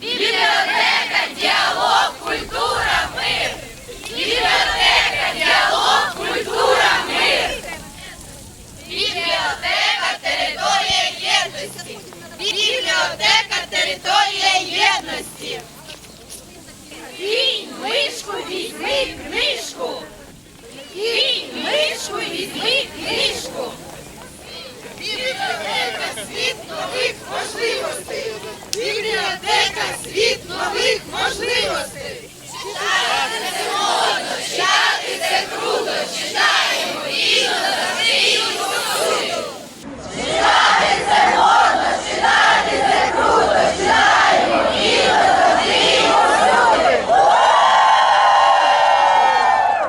Бібліотека, діалог, культура, мир. Бібліотека, діалог, культура, мир. Бібліотека, територія єдності. Бібліотека, територія єдності. Кінь, мишку, візьми книжку. Кінь, мишку, візьми книжку. Бібліотека, світ нових світ нових можливостей!